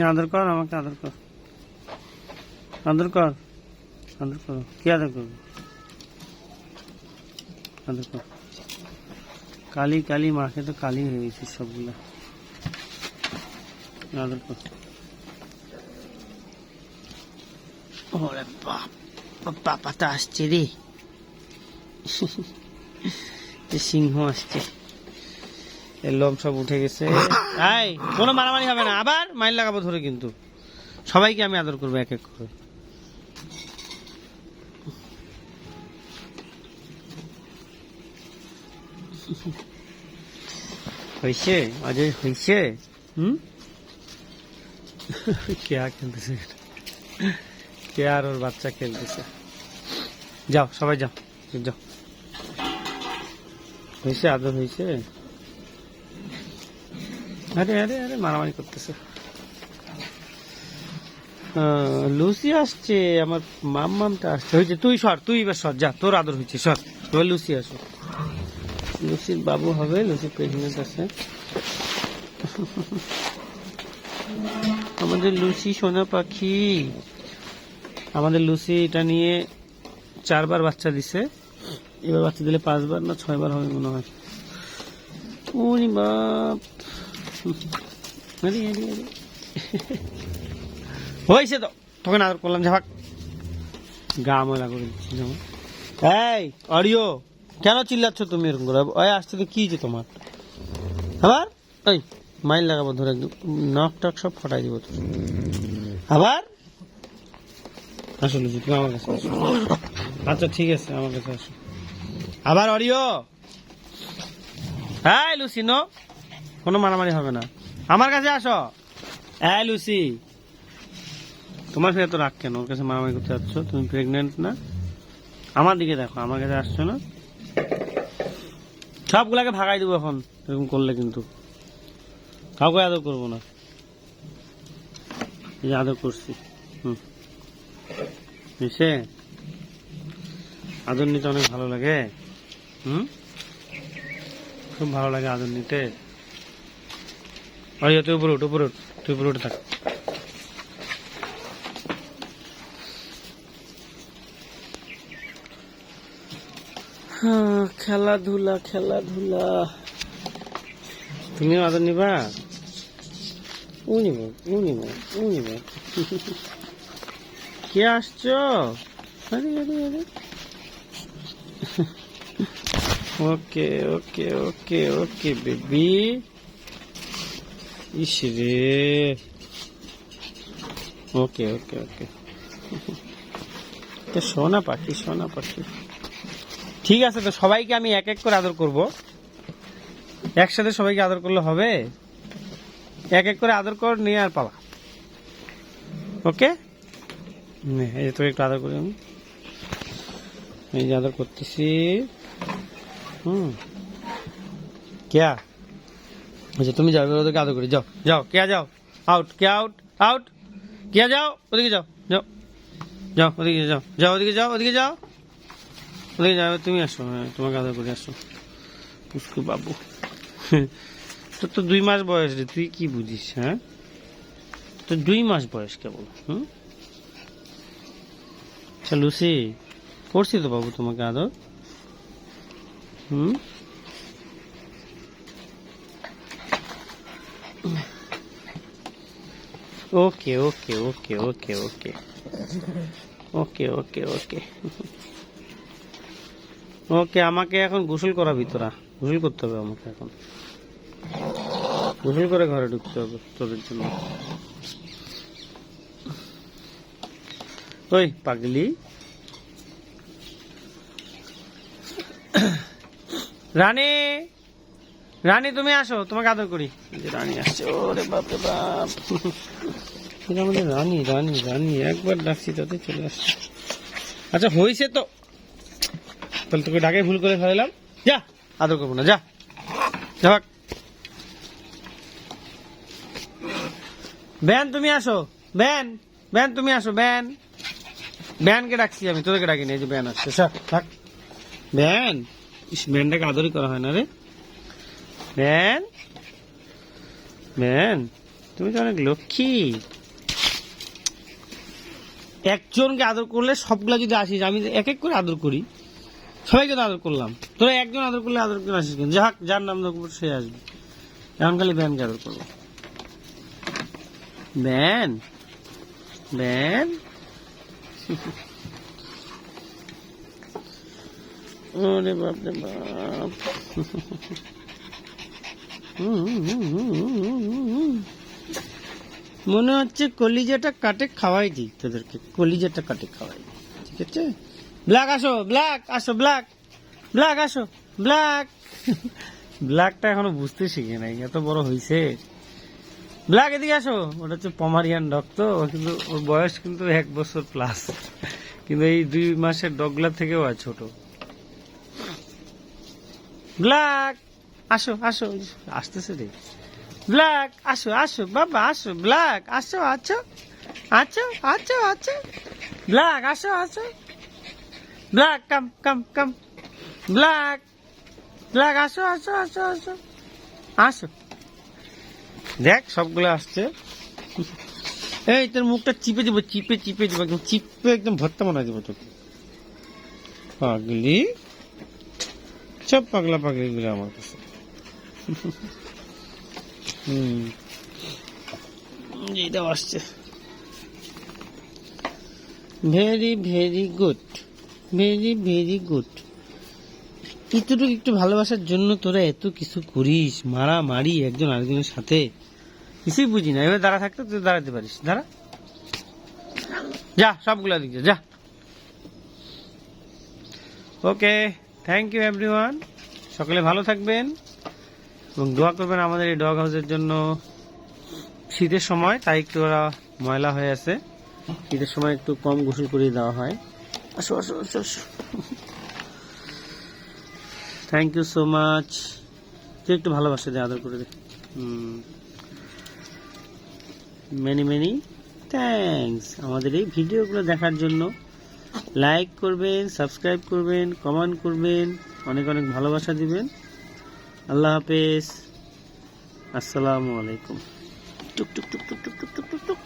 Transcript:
আদর কর, আমাকে আদর কর। আদর কর। আদর করো। কি আদর করব? আদর কর। কালি কালি, মাকে তো কালি হয়ে গেছে সবগুলা। আদর কর। ওরে বাপ পাপাটা আসছে রে। সিংহ আসছে। এর লোম সব উঠে গেছে। আই কোনো মারামারি হবে না। আবার মাইল লাগাবো ধরে কিন্তু। সবাইকে আমি আদর করব এক এক করে। হয়েছে? অজয় হয়েছে? হুম? কে আর খেলতেছে? কে আর ওর বাচ্চা খেলতেছে? যাও সবাই যাও। যাও। হয়েছে? আদর হয়েছে? আরে আরে আরে, মারামারি করতেছে। লুসি আসছে, আমার মাম্মামটা আসছে। হয়েছে তুই সর, তুই এবার সর, যা, তোর আদর হয়েছে, সর। এবার লুসি আসো। লুসির বাবু হবে, লুসি প্রেগনেন্ট আছে। আমাদের লুসি সোনা পাখি। আমাদের লুসি এটা নিয়ে চারবার বাচ্চা দিছে। এবার বাচ্চা দিলে পাঁচবার না ছয়বার হবে মনে হয়। ওরে বাপ। হয়েছে তো। তোকে না করলাম ঝাপাক গা ময়লা করে যেমন এই অডিও কেন চিল্লাচ্ছ তুমি এরকম করে? ওই আসতে তো কি যে তোমার? আবার? এই, মাইল লাগাবো ধরে নখ টক সব ফটাই দিব তো আবার? আসলে তুমি আমার কাছে আসো। আচ্ছা ঠিক আছে, আমার কাছে আসো। আবার অডিও হ্যাঁ লুসি নো। কোনো মারামারি হবে না। আমার কাছে আসো। হ্যাঁ লুসি, তোমার সাথে তো রাগ কেন? ওর কাছে মারামারি করতে যাচ্ছ, তুমি প্রেগনেন্ট না? আমার দিকে দেখো, আমার কাছে আসছো না? সবগুলাকে ভাগাই দেবো এখন, এরকম করলে কিন্তু। কাউকে আদর করব না। এই আদর করছি, হুম। বুঝছে আদর নিতে অনেক ভালো লাগে, হুম? খুব ভালো লাগে আদর নিতে। ওই তুই উপরে উঠ উপরে উঠ তুই উপরে উঠে থাক। হ্যাঁ, খেলাধুলা খেলাধুলা। তুমিও আদর নিবা? ও নিব ও নিব ও নিব। কে আসছো? আরে আরে আরে। ওকে ওকে ওকে ওকে বেবি। ইস রে ওকে ওকে ওকে তো সোনা পাখি সোনা পাখি ঠিক আছে, তো সবাইকে আমি এক এক করে আদর করব। একসাথে সবাইকে আদর করলে হবে। এক এক করে আদর কর, নিয়ে আর পালা। ওকে? এই তোকে একটু আদর করি আমি। এই যে আদর করতেছি। হুম। কেয়া? আচ্ছা তুমি যাও ওদেরকে আদর করি, যাও যাও, কেয়া যাও আউট কে আউট আউট কেয়া যাও, ওদিকে যাও যাও যাও, ওদিকে যাও যাও, ওদিকে যাও ওদিকে যাও ওদিকে যাও তুমি আসো হ্যাঁ তোমাকে আদর করে, আসো। পুষ্কু বাবু। তোর তো দুই মাস বয়স রে, তুই কি বুঝিস হ্যাঁ? তোর দুই মাস বয়স কেবল, হুম? আচ্ছা লুসি, করছি তো বাবু তোমাকে আদর, হুম? ওকে ওকে ওকে ওকে ওকে। ওকে ওকে ওকে। ওকে, আমাকে এখন গোসল করাবি তোরা। গোসল করতে হবে আমাকে এখন। গোসল করে ঘরে ঢুকতে হবে তোদের জন্য। ওই, পাগলি। রানী! রানী, তুমি আসো, তোমাকে আদর করি। রানী আসছে, ওরে বাপরে বাপ। এটা আমাদের রানী রানী রানী, একবার ডাকছি তাতে চলে আসছে। আচ্ছা হয়েছে তো। তাহলে তোকে ডাকে ভুল করে ফেলাম যা, আদর করব না, যা। যা ভাগ। ব্যান, তুমি আসো। ব্যান ব্যান, তুমি আসো, ব্যান। ব্যানকে ডাকছি আমি, তোদেরকে ডাকিনি, এই যে ব্যান আসছে। স্যার থাক। ব্যান, ইস, ব্যানটাকে আদরই করা হয় না রে। ব্যান ব্যান, তুমি তো অনেক লক্ষ্মী। একজনকে আদর করলে সবগুলা যদি আসিস, আমি এক এক করে আদর করি। সবাইকে তো আদর করলাম। তোরা একজন আদর করলে আদর করে আসিস কেন? যাক যার নাম ধরবো, সে আসবে। এখন খালি ব্যানকে আদর করব। ব্যান? ব্যান? ওরে বাপ। রে বাপ মনে হচ্ছে কলিজাটা কাটে খাওয়াই দিই তোদেরকে, কলিজাটা কাটে খাওয়াই দিই, ঠিক আছে? ব্ল্যাক, আসো ব্ল্যাক আসো, ব্ল্যাক ব্ল্যাক, আসো, ব্ল্যাক। ব্ল্যাকটা এখনও বুঝতে শিখে নাই, এত বড় হয়েছে ব্ল্যাক, এদিকে আসো, ওটা হচ্ছে পমারিয়ান ডগ তো কিন্তু, ওর বয়স কিন্তু এক বছর প্লাস কিন্তু এই দুই মাসের ডগলা থেকেও আর ছোট। ব্ল্যাক, আসো আসো, আসতেছে রে। ব্ল্যাক আসো আসো, বাবা, আসো ব্ল্যাক আসো আছো আছো আছো আছো ব্ল্যাক আসো আসো black come come come black black আসো আসো আসো আসো আসো। দেখ, সবগুলো আসছে। এই, তোর মুখটা চিপে দিব, চিপে চিপে দিব, একদম চিপে, একদম ভর্তা বানাই দিব তোকে। পাগলি? সব পাগলা পাগলি গুলো আমার কাছে। হুম। এইটাও আসছে। Very very good very very good এতটুকু একটু ভালোবাসার জন্য তোরা এত কিছু করিস, মারামারি, একজন আরেকজনের সাথে। কিছুই বুঝি না। এবার দাঁড়া থাকতে তুই দাঁড়াতে পারিস। দাঁড়া। যা, সবগুলা দিক যা। ওকে থ্যাংক ইউ এভরিওয়ান সকলে ভালো থাকবেন। এবং দোয়া করবেন আমাদের এই ডগ হাউসের জন্য শীতের সময়, তাই একটু ওরা ময়লা হয়ে আছে। শীতের সময় একটু কম গোসল করিয়ে দেওয়া হয়। আসো আসো আসো আসো। থ্যাংক ইউ সো মাচ তুই একটু ভালোবাসা দে আদর করে দে মেনি মেনি থ্যাঙ্কস আমাদের এই ভিডিওগুলো দেখার জন্য লাইক করবেন সাবস্ক্রাইব করবেন কমেন্ট করবেন, অনেক অনেক ভালোবাসা দিবেন। আল্লাহ হাফেজ। আসসালামু আলাইকুম। টুক টুক টুক টুক টুক টুক টুক টুক।